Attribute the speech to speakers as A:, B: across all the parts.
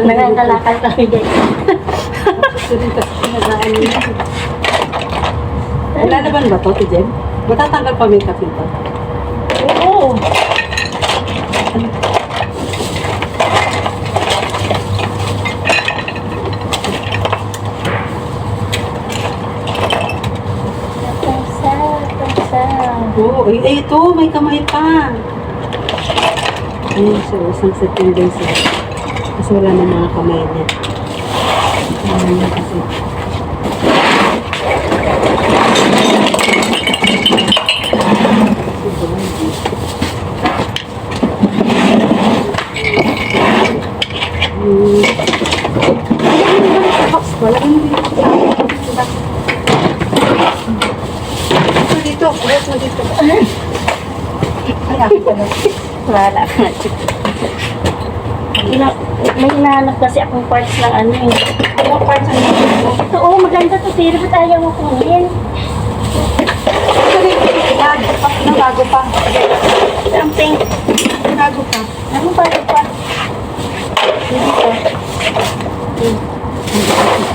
A: Nangangalakal kami
B: sinagaan niya. Lalaban ba to, Tijem? Matatanggal pa makeup nito.
A: Oo.
B: Oo, eh, eh, ito, may kamay pa. Ayun siya, isang second day siya. Kasi wala na mga kamay niya. Wala na kasi. Wala na dito. Ito dito, dito. Pa na.
A: Wala ka. Hinahanap kasi akong parts ng ano eh.
B: Ano parts ang dito?
A: Ito, oh, maganda to. Pero ba't ayaw mo kunin?
B: Bago pa. Ano?
A: Something.
B: Bago pa.
A: Ano ba ito pa? Dito.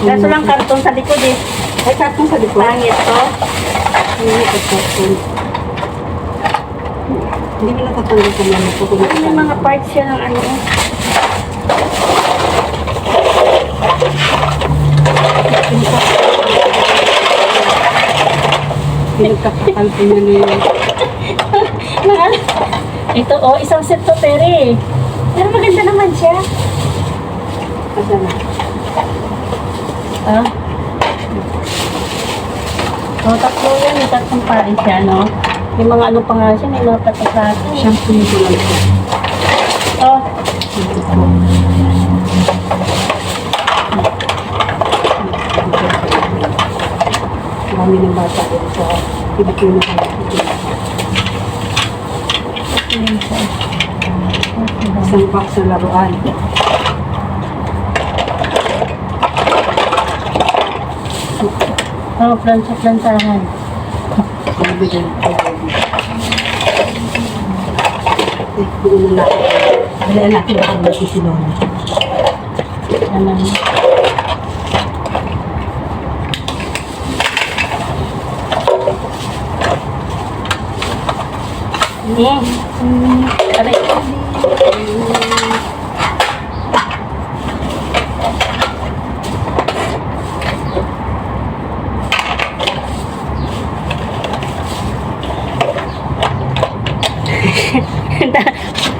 A: Kaso lang karton sa likod eh.
B: Ay, karton sa likod.
A: Pangit to.
B: Hindi ito karton. Hindi mo natatanggal sa mga ito.
A: Ano may mga parts siya ng ano.
B: Pinagkakakalpo niya na.
A: Mahal. Ito, oh, isang set to pere. Pero maganda naman siya.
B: Asa na?
A: Ah. Oh, tatlo yan. May tatlong pares siya, no? May mga ano pa nga siya. May mga patasato.
B: Shampoo ito.
A: Oh,
B: Marami ng bata dito sa Pilipino.
A: yun siya.
B: Isang box na laruan.
A: Oh, plansa-plansahan.
B: Ano ba dyan? Eh, buo na natin. Dali natin baka magsisilong.
A: Naman. Eh, aray.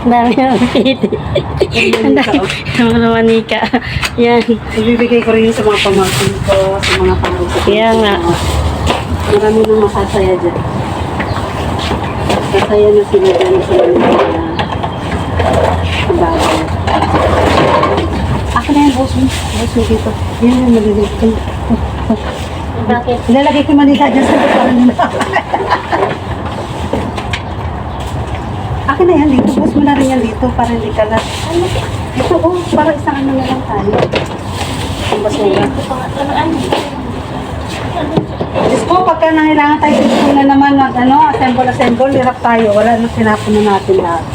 A: Ang dami ng piti. Ang dami ng manika. Yan.
B: Ibibigay ko rin sa mga pamangkin ko, sa mga pamangkin ko.
A: Kaya nga.
B: Marami nang masasaya dyan. Masaya na sila dyan sa mga bagay. Ako na yan, boss mo. Boss mo dito. Yan yung maliliit ko.
A: Bakit?
B: Ilalagay ko manila dyan sa luparan nila. Akin na yan dito. Boss mo na rin yan dito para hindi ka na. Ito oh, para isang ano na lang tayo. Ang basura. Diyos ko, pagka nangailangan tayo dito na naman mag ano, assemble, assemble, hirap tayo. Wala na tinapon na natin lahat.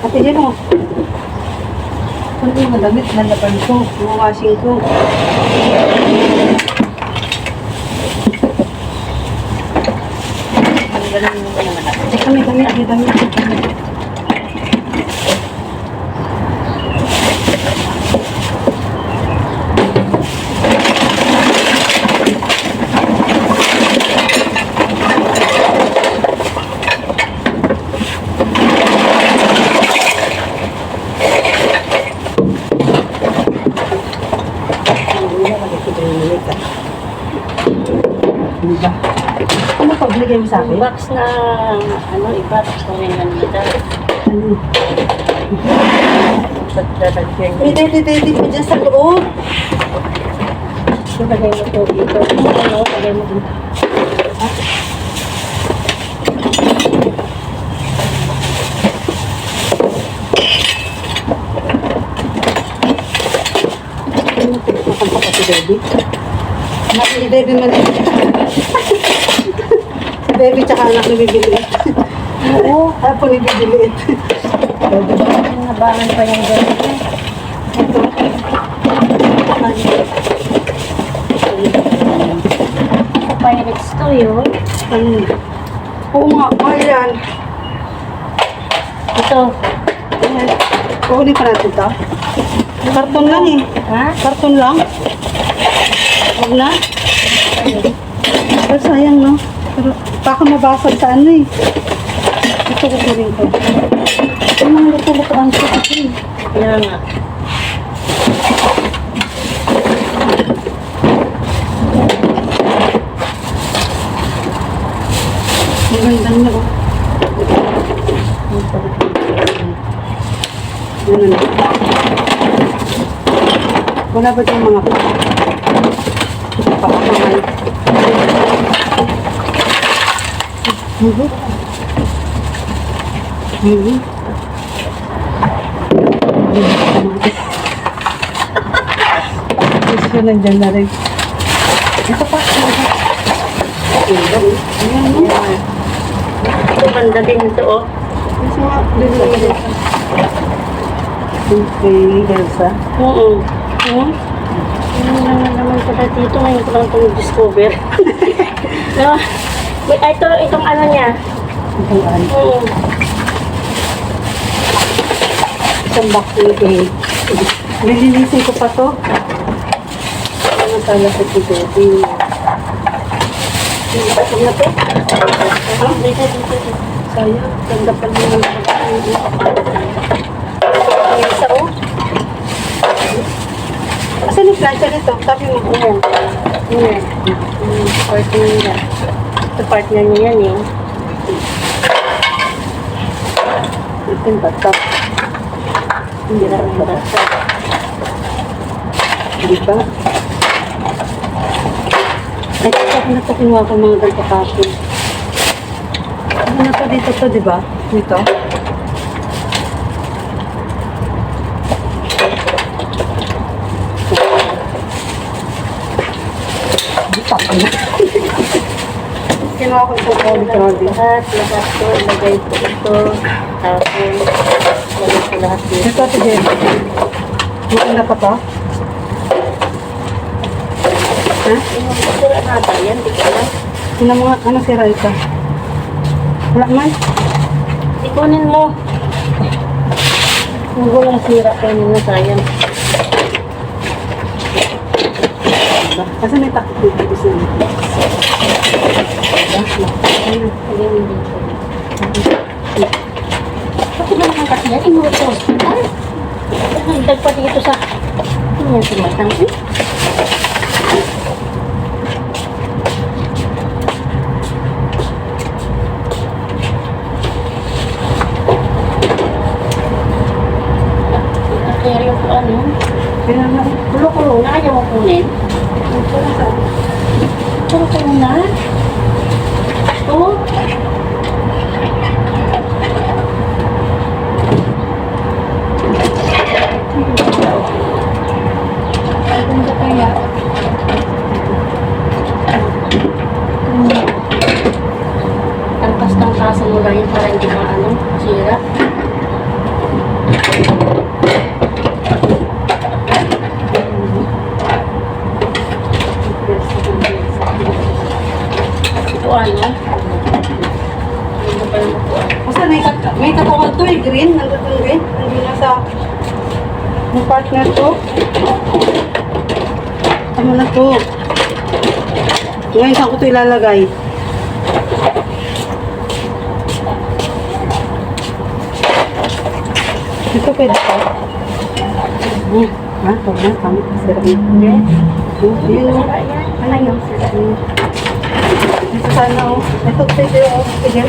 B: Ate oh. Ano yung madamit? Nalaban ko. Mga washing ko. Ay, kami, kami, kami, kami, kami. Ano ba? Ano pa binigay mo sa akin?
A: Box na ano iba tapos na rin nandito.
B: Ano?
A: Pagdadagyan
B: May dede-dede pa dyan sa loob.
A: Lagay mo to dito. Ano, lagay mo dito.
B: Ano? Anak ni Debbie man. Debbie tsaka anak ni Bibiliit. Oo. Apo ni Bibiliit. O, diba?
A: Habangan pa yung eh.
B: Ito.
A: Sa Pyrex to yun.
B: Ano? Oo nga, mahal yan.
A: Ito.
B: Ayan. Kukunin pa natin ito. Karton lang eh.
A: Ha?
B: Karton lang. Huwag na. Pero sayang no. Pero baka mabasag sa ano eh. Ito kukunin ko. Yung mga luto-lutoan ko kasi.
A: Kaya nga.
B: Ang ganda niya oh. Ano na? Wala ba diyang mga paamangan? Mhm. Mhm. Gusto nandyan na rin. Ito pa. Ayan, no?
A: Ito banda din ito oh.
B: Gusto nga, luluto. Okay, Elsa.
A: Oo. Hmm? Ano naman naman pala dito ngayon ko lang itong discover. no? Wait, ito, itong ano niya.
B: Ito ay.
A: Oo.
B: Isang ni Dave. Nililisin ko pa to. Ano pala sa Tibebi?
A: Ito na to. Ah, dito, dito, dito.
B: Sayang, ganda pa naman ang
A: isa oh.
B: Asan yung plancha nito? Sabi mo.
A: Ayan. Ayan. Hmm, partner niya. Ito partner niya yan eh.
B: Ito yung batak.
A: Hindi na ang bata.
B: Di ba? Ay, ito na ito kinuha ko mga kapin. Ano na to dito to, di ba? Dito. Kinuha ko ito ko dito.
A: Lahat, lahat to. Lagay ko ito. Tapos, lagay ko lahat dito.
B: Ito ito, Jen. Maganda pa to? Ha?
A: Yung sira nata yan, di ko alam.
B: Ano mga, ano sira ito? Wala man.
A: Ikunin mo. Kung walang sira, kunin mo sayang.
B: Kasi may takot dito gusto niya.
A: Lagay mo dito. Bakit ba nakakasi yan? Inuwi ko. Ay! Nagdag pa dito sa... Ano yan, tumatang? Eh? Kaya yung ano, kulo-kulo na ayaw mo kunin. Kulo-kulo na. Oh.
B: Maganda kaya.
A: Tangkas ng tasa mo lang yun para hindi ka ano, sira. Ito ano? Ito pa yung upuan.
B: Kasi may, kat may katawan to eh, green. Nandun yung green. Nandun na sa yung partner to. Ano na to? Ngayon, saan ko to ilalagay? Ito pwede pa. Hmm. Ha? Huwag na. Kami. Sarap yun.
A: Hindi. Yan. Ano yung sira?
B: Ito sana o. Ito pwede o. Sige.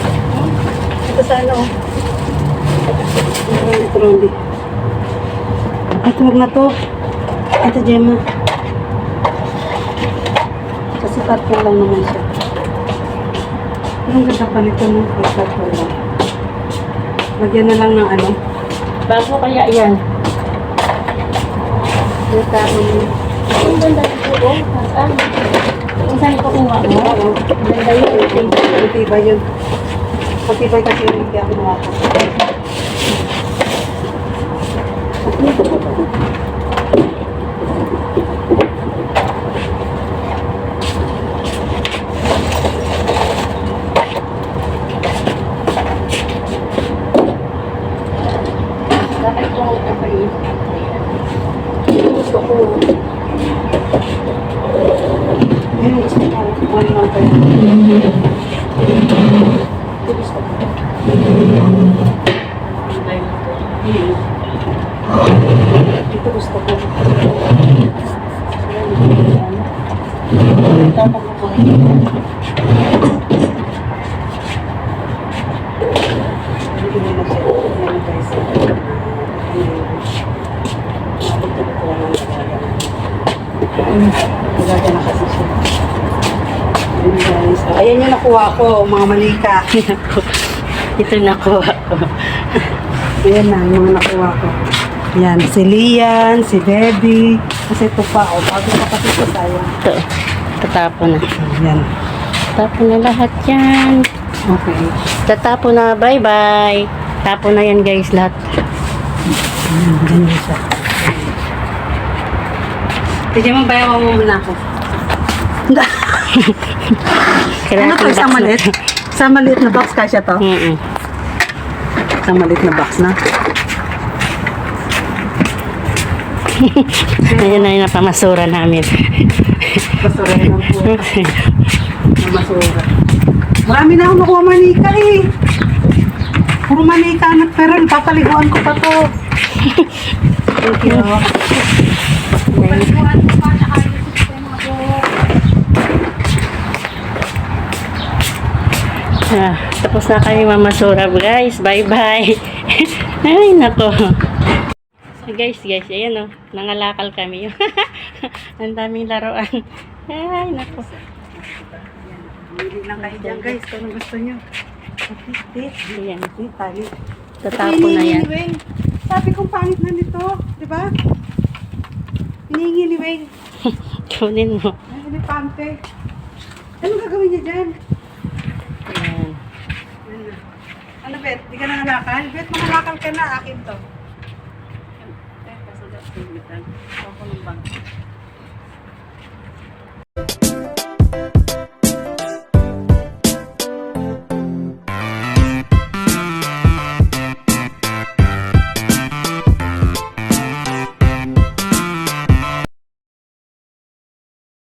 B: Ito sana o. Ito Rondi. Ito wag na to. Ito Gemma. Carton lang naman siya. Ang ganda pa nito no. Carton lang. Lagyan na lang ng ano.
A: Bago kaya yan.
B: Yung karon.
A: Ang ganda dito oh. Nasaan? Kung saan ko kuha mo?
B: Oo.
A: Ang ganda yun.
B: Matibay yun. Matibay kasi yung hindi ako nakaka.
A: Dapat kong kapain. Gusto ko.
B: Ayun, gusto ko. One lang kayo.
A: Ito gusto ko.
B: Ito gusto ko.
A: Dapat ko
B: Hindi ko na siya. Ayan, guys. Magaga na kasi siya. Ayan, guys. Ayan yung nakuha ko, mga manika.
A: Ito nakuha ko.
B: Ayan na, yung mga nakuha ko. Yan, si Lian, si Debbie. Kasi ito pa, o, bago pa kasi ito sayang.
A: Ito. Tatapon na.
B: Yan.
A: Tapon na lahat yan.
B: Okay.
A: Tatapon na. Bye-bye. Tapon na yan guys lahat.
B: Ayan, ganyan siya. Tigyan mo, bayaw mo muna ako. ano to, isang maliit? Isang maliit na box kasya to?
A: Mm-mm.
B: Isang maliit na box na.
A: Ayan na yung napamasura namin.
B: Basura yun ang buo. Na basura. Marami na akong nakuha manika eh. Puro manika anak pero papaliguan ko pa to. Thank you.
A: Ah, tapos na kami mamasura guys. Bye-bye. Ay, nako. So guys, guys, ayan o. Nangalakal kami. Ang daming laruan. Ay, nako.
B: Bili lang kayo dyan guys kung ano gusto nyo. Tit,
A: Ayan. Tatapon na yan.
B: Sabi kong pangit na nito, di ba? Hinihingi ni Weng.
A: Kunin mo.
B: Ay, elepante. Ano gagawin niya dyan?
A: Ayan.
B: Ano, Bet? Di ka nangalakal? Bet, mangalakal ka na. Akin to. Eh, kasi dapat pilitan. Ako ng bang.